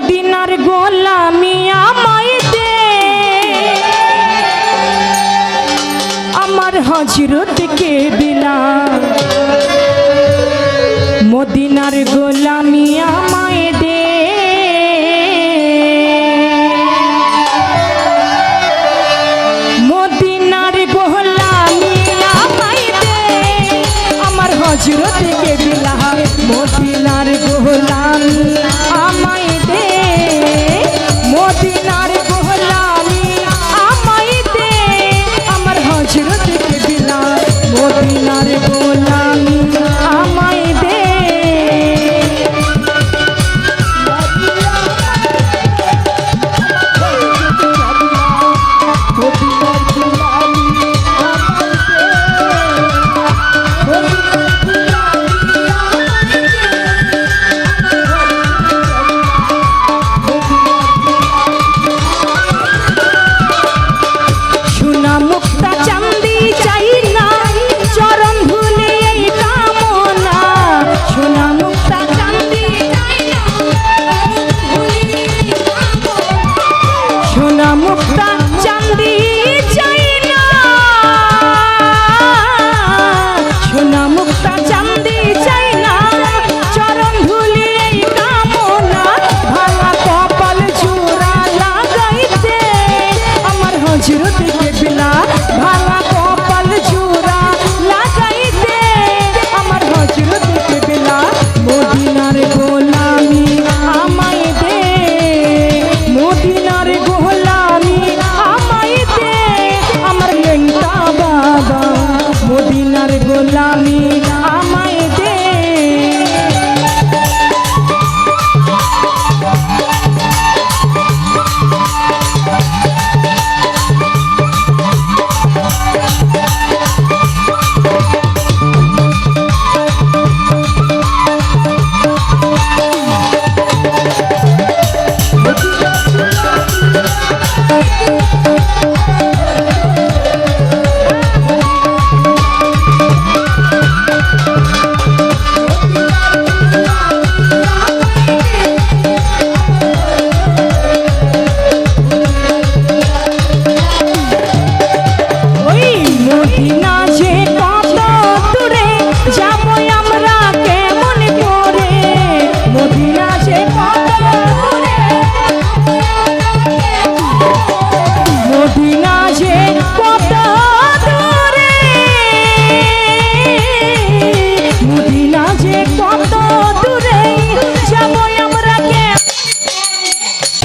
মদিনার গোলামি আমায় দে। আমার হজরতকে বিনা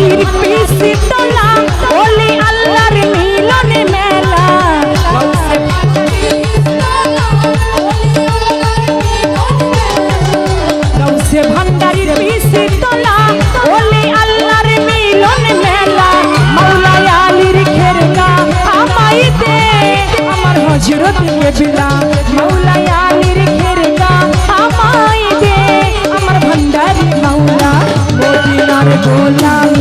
ভান্ডারির পিসি তোলা ওলি আল্লাহর মিলনে মেলা। গাউসে ভান্ডারির পিসি তোলা ওলি আল্লাহর মিলন মেলা। মাওলাই আলীর খেরকা আমাই আমার হজরত কেবলা। মাওলাই আলীর খেরকা আমাই আমার ভান্ডারি মাওলা, মদিনার গোলামি।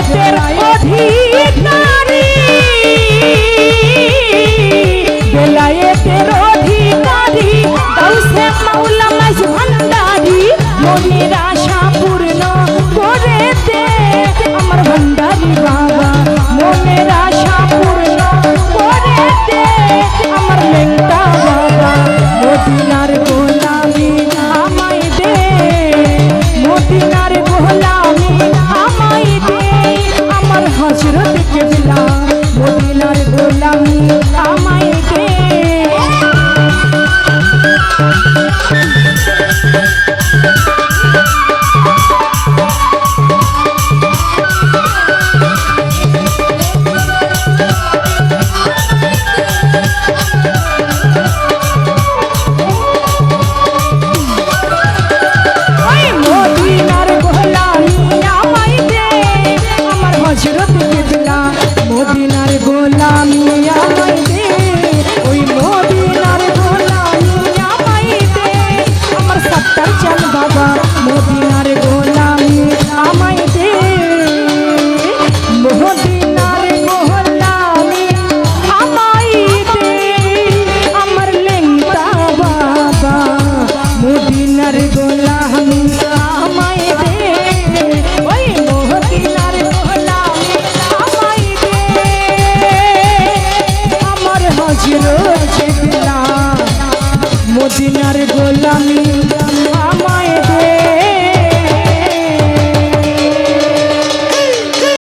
বেলায়েতের অধিকারী বেলায়েতের অধিকারী গাউসে মাওলা মাস ভান্ডারি মনিরা আমি